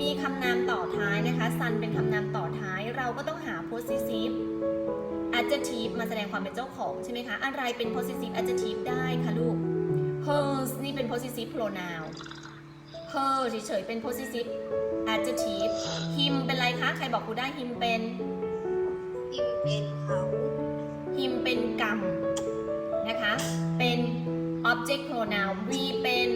มีคำนามต่อท้ายนะคะ sun เป็นคำนามต่อท้าย เราก็ต้องหา possessive adjective มาแสดงความเป็นเจ้าของใช่ไหมคะ อะไรเป็น possessive adjective ได้คะลูก hers นี่เป็น possessive pronoun her เฉยๆเป็น possessive adjective him เป็นอะไรคะ ใครบอกครูได้ him เป็นพิมเป็นเขา him เป็นกรรมนะคะ เป็น object pronoun we เป็น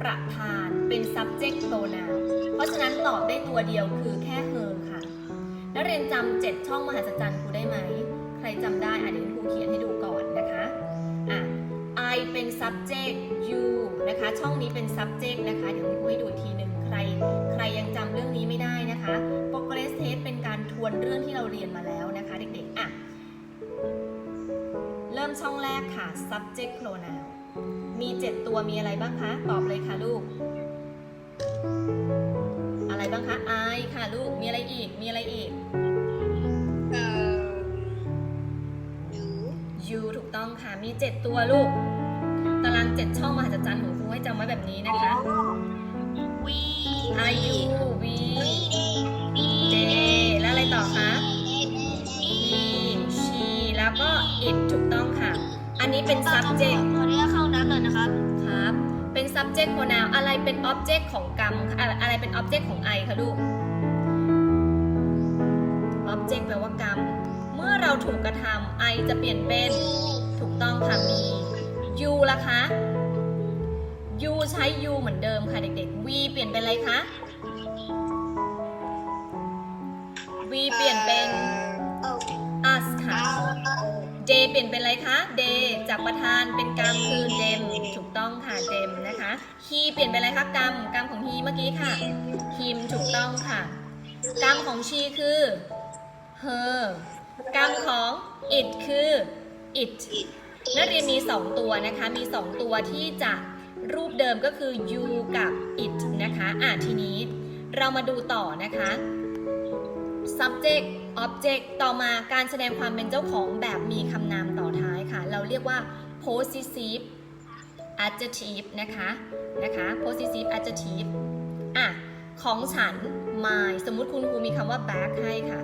ประธาน เป็น subject pronoun เพราะฉะนั้นตอบได้ตัวเดียวคือแค่ her ค่ะ นักเรียนจำเจ็ดช่องมหัศจรรย์ครูได้ไหม ใครจำได้อะเดี๋ยวครูเขียนให้ดูก่อนนะคะอะ I เป็น subject you นะคะ ช่องนี้เป็น subject นะคะ เดี๋ยวครูให้ดูอีกทีหนึ่งใคร ใครยังจำเรื่องนี้ไม่ได้นะคะ progress test เป็นการทวนเรื่องที่เราเรียนมาแล้วนะคะเด็กๆอะเริ่มช่องแรกค่ะ subject pronoun มี 7 ตัวมีอะไรบ้างคะ ตอบเลยค่ะลูกางคะ I ค่ะลูก มีอะไรอีก มีอะไรอีก เอ่อหนู you ถูกต้องค่ะ มี 7 ตัวลูก ตาราง 7 ช่องมหัศจรรย์ของครูให้จำไว้แบบนี้นะคะ วี I you we วี they แล้วอะไรต่อคะ he she แล้วก็ it ถูกต้องค่ะ อันนี้เป็น subject ตัวนี้เข้านัดเลยนะครับ ครับ เป็น subject pronoun อะไรเป็น object ของกรรม อะไรอะไรเป็น object ของ I คะลูก object แปลว่ากรรม เมื่อเราถูกกระทำ I จะเปลี่ยนเป็นถูกต้องค่ะมี you ล่ะคะ you ใช้ you เหมือนเดิมค่ะเด็กๆ we เปลี่ยนเป็นอะไรคะ we เปลี่ยนเป็นอ่อ us ค่ะเอาเอา day เปลี่ยนเป็นอะไรคะ day จากประธานเป็นกรรมคือ dem ถูกต้องค่ะ dem นะคะ he เปลี่ยนเป็นอะไรคะกรรมกรรมของ he เมื่อกี้ค่ะ him ถูกต้องค่ะ กรรมของ she คือ her กรรมของ it คือ it นักเรียนมี 2 ตัวนะคะ มี 2 ตัวที่จะรูปเดิมก็คือ you กับ it นะคะอะทีนี้เรามาดูต่อนะคะ subject object ต่อมาการแสดงความเป็นเจ้าของแบบมีคำนามต่อท้ายค่ะ เราเรียกว่า possessive adjective นะคะนะคะ possessive adjective อะของฉัน my สมมุติคุณครูมีคำว่า bag ให้ค่ะ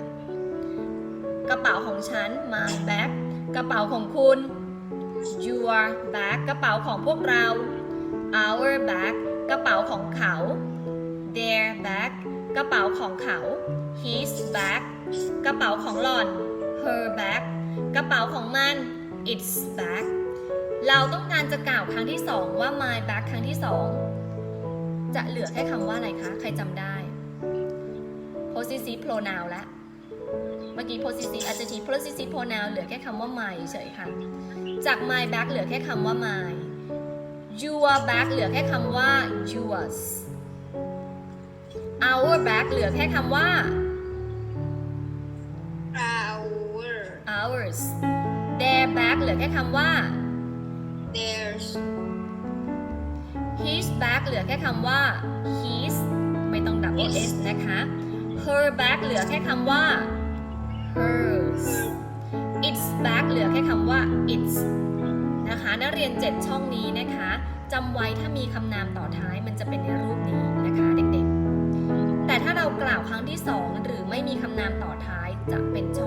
กระเป๋าของฉัน my bag กระเป๋าของคุณ your bag กระเป๋าของพวกเรา our bag กระเป๋าของเขา their bag กระเป๋าของเขา his bag กระเป๋าของหล่อน her bag กระเป๋าของมัน its bag เราต้องการจะกล่าวครั้งที่สองว่า my bag ครั้งที่สองจะเหลือแค่คำว่าอะไรคะ ใครจำได้ possessive pronoun แล้วเมื่อกี้ possessive adjective possessive pronoun เหลือแค่คำว่า my เฉยๆค่ะ จาก my bag เหลือแค่คำว่า my your bag เหลือแค่คำว่า yours our bag เหลือแค่คำว่า our ours their bag เหลือแค่คำว่า theirs his bag เหลือแค่คำว่า his ไม่ต้อง double s นะคะ her bag เหลือแค่คำว่า hers its bag เหลือแค่คำว่า its นะคะนักเรียน 7 ช่องนี้นะคะจำไว้ถ้ามีคำนามต่อท้ายมันจะเป็นในรูปนี้นะคะเด็กๆ แต่ถ้าเรากล่าวครั้งที่ 2 หรือไม่มีคำนามต่อท้ายจะเป็นช่อง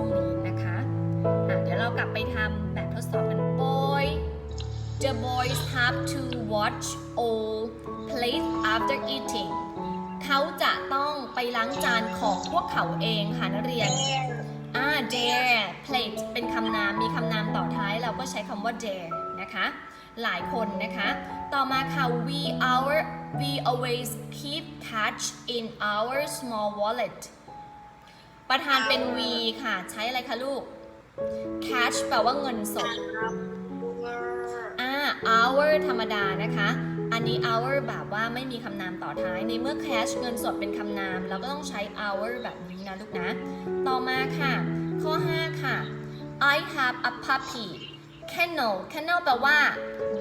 the boys have to watch all plates after eating เขาจะต้องไปล้างจานของพวกเขาเองค่ะนักเรียนอ่า dare plate เป็นคำนาม มีคำนามต่อท้ายเราก็ใช้คำว่า dare นะคะ หลายคนนะคะ ต่อมาค่ะ we our we always keep cash in our small wallet ประธานเป็น we ค่ะ ใช้อะไรคะลูก cash แปลว่าเงินสด hour ธรรมดานะคะ อันนี้ hour แบบว่าไม่มีคำนามต่อท้าย ในเมื่อ cash เงินสดเป็นคำนาม เราก็ต้องใช้ hour แบบนี้นะลูกนะ ต่อมาค่ะ ข้อ 5 ค่ะ I have a puppy kennel kennel แปลว่า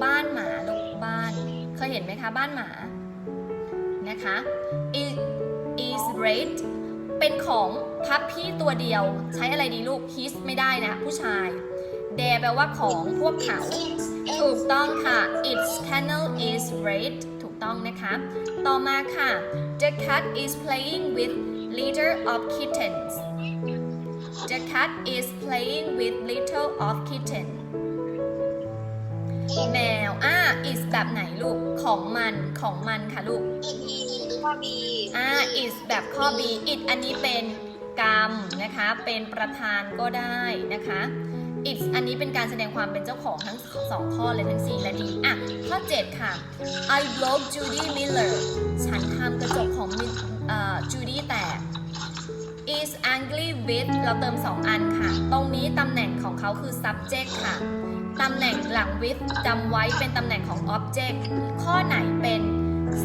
บ้านหมาลูกบ้าน เคยเห็นไหมคะ บ้านหมา นะคะ it is red เป็นของ puppy ตัวเดียว ใช้อะไรดีลูก his ไม่ได้นะ ผู้ชาย their แปลว่าของพวกเขา ถูกต้องค่ะ its kennel is red ถูกต้องนะคะ ต่อมาค่ะ the cat is playing with litter of kittens the cat is playing with litter of kitten แมวอ่า is แบบไหนลูก ของมัน ของมันค่ะลูกอีข้อบีอ่า is แบบข้อ b it อันนี้เป็นกรรมนะคะ เป็นประธานก็ได้นะคะ it's อันนี้เป็นการแสดงความเป็นเจ้าของทั้งสองข้อเลยทั้ง C และ D อะ ข้อ 7 ค่ะ I broke Judy Miller ฉันทำกระจกของมิเอ่อ Judy แตก is angry with เราเติม 2 อันค่ะ ตรงนี้ตำแหน่งของเขาคือ subject ค่ะ ตำแหน่งหลัง with จำไว้เป็นตำแหน่งของ object ข้อไหนเป็น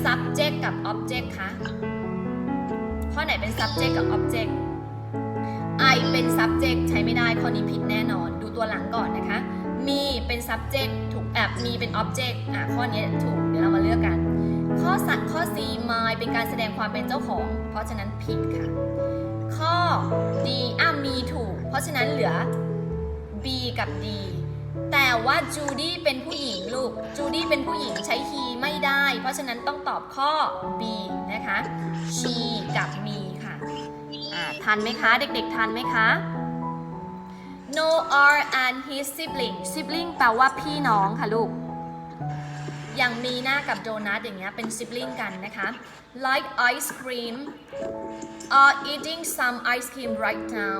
subject กับ object คะ ข้อไหนเป็น subject กับ object I เป็น subject ใช้ไม่ได้ข้อนี้ผิดแน่นอน ดูตัวหลังก่อนนะคะ มีเป็น subject ถูกแอบมีเป็น object อะข้อนี้ถูก เดี๋ยวเรามาเลือกกัน ข้อสัตว์ข้อ C my เป็นการแสดงความเป็นเจ้าของ เพราะฉะนั้นผิดค่ะ ข้อ D อะมีถูก เพราะฉะนั้นเหลือ B กับ D แต่ว่าจูดี้เป็นผู้หญิงลูก จูดี้เป็นผู้หญิงใช้ he ไม่ได้ เพราะฉะนั้นต้องตอบข้อ B นะคะ she กับ me ค่ะอ่าทันไหมคะ เด็กๆ ทันไหมคะ Noah and his sibling sibling แปลว่าพี่น้องค่ะลูก อย่างมีหน้ากับโดนัทอย่างเงี้ยเป็น sibling กันนะคะ like ice cream are eating some ice cream right now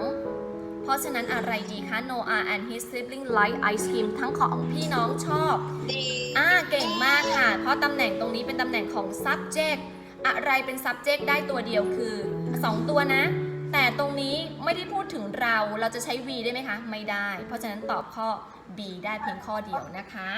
เพราะฉะนั้นอะไรดีคะ Noah and his sibling like ice cream ทั้งของพี่น้องชอบดีอ่าเก่งมากค่ะ เพราะตำแหน่งตรงนี้เป็นตำแหน่งของ subject อะไรเป็น subject ได้ตัวเดียวคือ 2 ตัวนะ แต่ตรงนี้ไม่ได้พูดถึงเรา เราจะใช้ v ได้ไหมคะ ไม่ได้ เพราะฉะนั้นตอบข้อ b ได้เพียงข้อเดียวนะคะ